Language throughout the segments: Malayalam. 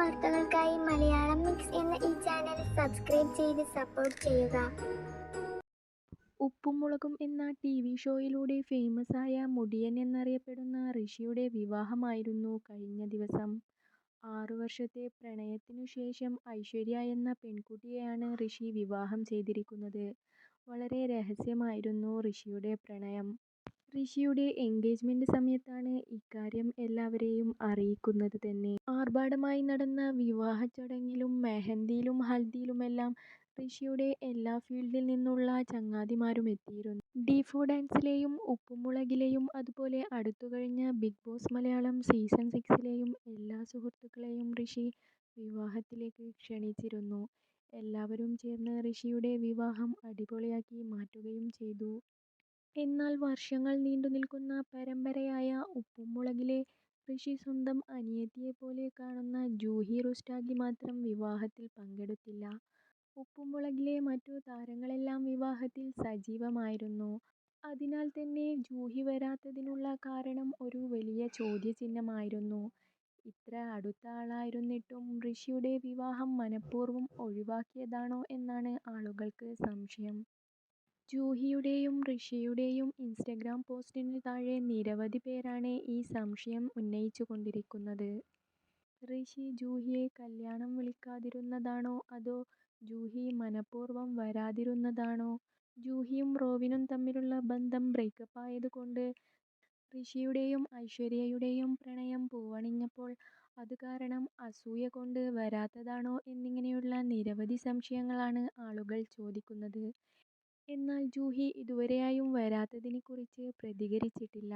വാർത്തകൾക്കായി മലയാളം മിക്സ് എന്ന ഈ ചാനൽ സബ്സ്ക്രൈബ് ചെയ്ത് സപ്പോർട്ട് ചെയ്യുക ഉപ്പും മുളകും എന്ന ടി വി ഷോയിലൂടെ ഫേമസായ മുടിയൻ എന്നറിയപ്പെടുന്ന ഋഷിയുടെ വിവാഹമായിരുന്നു കഴിഞ്ഞ ദിവസം. ആറു വർഷത്തെ പ്രണയത്തിനു ശേഷം ഐശ്വര്യ എന്ന പെൺകുട്ടിയെയാണ് ഋഷി വിവാഹം ചെയ്തിരിക്കുന്നത്. വളരെ രഹസ്യമായിരുന്നു ഋഷിയുടെ പ്രണയം. ഋഷിയുടെ എൻഗേജ്മെന്റ് സമയത്താണ് ഇക്കാര്യം എല്ലാവരെയും അറിയിക്കുന്നത് തന്നെ. ആർഭാടമായി നടന്ന വിവാഹ ചടങ്ങിലും മെഹന്തിയിലും ഹൽദിയിലുമെല്ലാം ഋഷിയുടെ എല്ലാ ഫീൽഡിൽ നിന്നുള്ള ചങ്ങാതിമാരും എത്തിയിരുന്നു ഡിഫോ ഡാൻസിലെയും ഉപ്പുമുളകിലെയും അതുപോലെ അതുപോലെ അടുത്തുകഴിഞ്ഞ ബിഗ് ബോസ് മലയാളം സീസൺ സിക്സിലെയും എല്ലാ സുഹൃത്തുക്കളെയും ഋഷി വിവാഹത്തിലേക്ക് ക്ഷണിച്ചിരുന്നു. എല്ലാവരും ചേർന്ന് ഋഷിയുടെ വിവാഹം അടിപൊളിയാക്കി മാറ്റുകയും ചെയ്തു. എന്നാൽ വർഷങ്ങൾ നീണ്ടുനിൽക്കുന്ന പരമ്പരയായ ഉപ്പുമുളകിലെ ഋഷി സ്വന്തം അനിയത്തിയെപ്പോലെ കാണുന്ന ജൂഹി റുസ്റ്റാഗി മാത്രം വിവാഹത്തിൽ പങ്കെടുത്തില്ല. ഉപ്പുമുളകിലെ മറ്റു താരങ്ങളെല്ലാം വിവാഹത്തിൽ സജീവമായിരുന്നു. അതിനാൽ തന്നെ ജൂഹി വരാത്തതിനുള്ള കാരണം ഒരു വലിയ ചോദ്യചിഹ്നമായിരുന്നു. ഇത്ര അടുത്ത ആളായിരുന്നിട്ടും ഋഷിയുടെ വിവാഹം മനഃപൂർവം ഒഴിവാക്കിയതാണോ എന്നാണ് ആളുകൾക്ക് സംശയം. ജൂഹിയുടെയും ഋഷിയുടെയും ഇൻസ്റ്റഗ്രാം പോസ്റ്റിന് താഴെ നിരവധി പേരാണ് ഈ സംശയം ഉന്നയിച്ചുകൊണ്ടിരിക്കുന്നത്. ഋഷി ജൂഹിയെ കല്യാണം വിളിക്കാതിരുന്നതാണോ അതോ ജൂഹി മനഃപൂർവം വരാതിരുന്നതാണോ? ജൂഹിയും റോവിനും തമ്മിലുള്ള ബന്ധം ബ്രേക്കപ്പ് ബ്രേക്കപ്പായതുകൊണ്ട് ഋഷിയുടെയും ഐശ്വര്യയുടെയും പ്രണയം പൂവണിഞ്ഞപ്പോൾ അത് കാരണം അസൂയ കൊണ്ട് വരാത്തതാണോ എന്നിങ്ങനെയുള്ള നിരവധി സംശയങ്ങളാണ് ആളുകൾ ചോദിക്കുന്നത്. എന്നാൽ ജൂഹി ഇതുവരെയായും വരാത്തതിനെക്കുറിച്ച് പ്രതികരിച്ചിട്ടില്ല.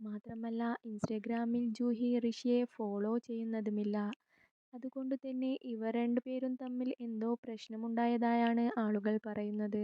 മാത്രമല്ല ഇൻസ്റ്റഗ്രാമിൽ ജൂഹി ഋഷിയെ ഫോളോ ചെയ്യുന്നതുമില്ല. അതുകൊണ്ട് അതുകൊണ്ടുതന്നെ ഇവർ രണ്ടുപേരും തമ്മിൽ എന്തോ പ്രശ്നമുണ്ടായതായാണ് ആളുകൾ പറയുന്നത്.